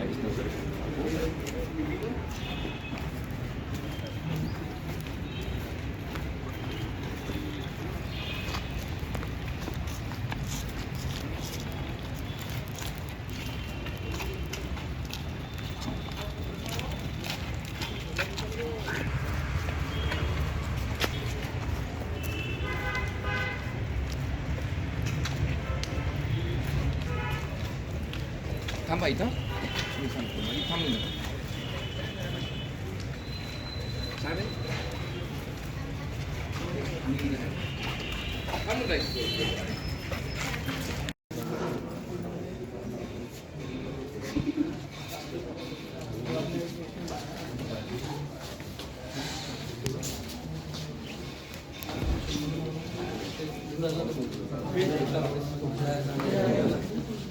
Thanks, tambah itu lagi tambah sabe kamu guys Gracias.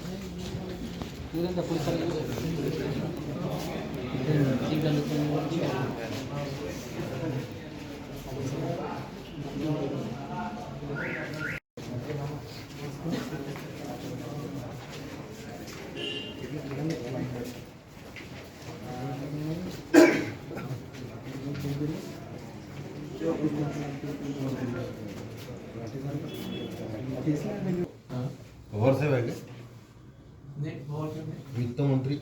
चालेल मी- थांबून जायचं पवार आहे का वित्त मंत्री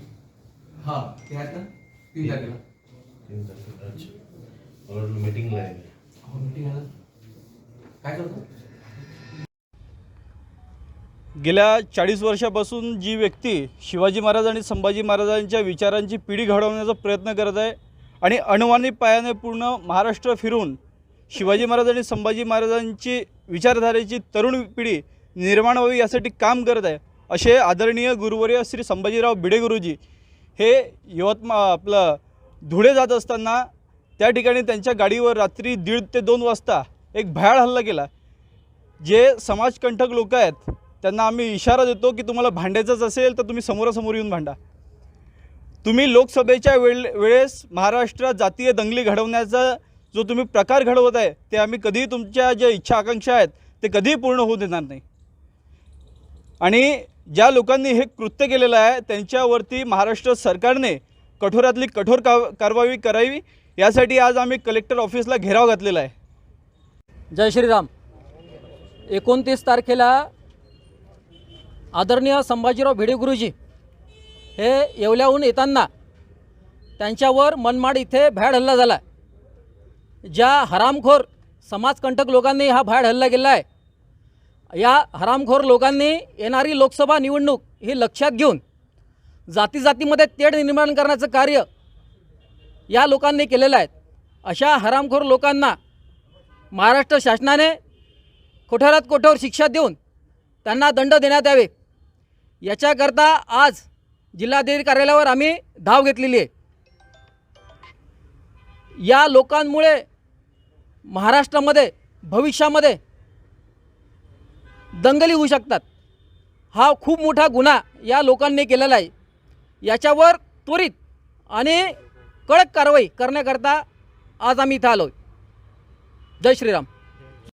हा तीन तारखेला तीन तारखेला. अच्छा. हो मीटिंग आहे ना? काय करतो? गेल्या चाळीस वर्षापासून जी व्यक्ती शिवाजी महाराज आणि संभाजी महाराजांच्या विचारांची पिढी घडवण्याचा प्रयत्न करत आहे आणि अणवानी पायाने पूर्ण महाराष्ट्र फिरून शिवाजी महाराज आणि संभाजी महाराजांची विचारधारेची तरुण पिढी निर्माण व्हावी यासाठी काम करत आहे असे आदरणीय गुरुवर्य श्री संभाजीराव भिडे गुरुजी हे यवतमा आपलं धुळे जात असताना त्या ठिकाणी त्यांच्या गाडीवर रात्री दीड ते दोन वाजता एक भयाळ हल्ला केला. जे समाजकंठक लोक आहेत त्यांना आम्ही इशारा देतो की तुम्हाला भांडायचंच असेल तर तुम्ही समोरासमोर येऊन भांडा. तुम्ही लोकसभेच्या वेळ वेळेस महाराष्ट्रात जातीय दंगली घडवण्याचा जो तुम्ही प्रकार घडवत आहे ते आम्ही कधीही तुमच्या ज्या इच्छा आकांक्षा आहेत ते कधीही पूर्ण होऊ देणार नाही. आणि ज्या लोकांनी हे कृत्य केलेलं आहे त्यांच्यावरती महाराष्ट्र सरकारने कठोरातली कठोर का कारवाई करावी. यासाठी आज आम्ही कलेक्टर ऑफिसला घेराव घातलेला आहे. जय श्रीराम. एकोणतीस तारखेला आदरणीय संभाजीराव भिडे गुरुजी हे येवल्याहून येताना त्यांच्यावर मनमाड इथे भॅड हल्ला झाला ज्या हरामखोर समाजकंटक लोकांनी हा भॅड हल्ला केला आहे या हरामखोर लोकांनी येणारी लोकसभा निवडणूक ही लक्षात घेऊन जाती जातीमध्ये तेढ निर्माण करण्याचं कार्य या लोकांनी केलेलं आहे. अशा हरामखोर लोकांना महाराष्ट्र शासनाने कोठारात कोठोर शिक्षा देऊन त्यांना दंड देण्यात यावे. याच्याकरता आज जिल्हाधिकारी कार्यालयावर आम्ही धाव घेतलेली आहे. या लोकांमुळे महाराष्ट्रामध्ये भविष्यामध्ये दंगली होऊ शकतात. हा खूप मोठा गुन्हा या लोकांनी केलेला आहे. याच्यावर त्वरित आणि कडक कारवाई करण्याकरता आज आम्ही इथं आलो जय श्रीराम.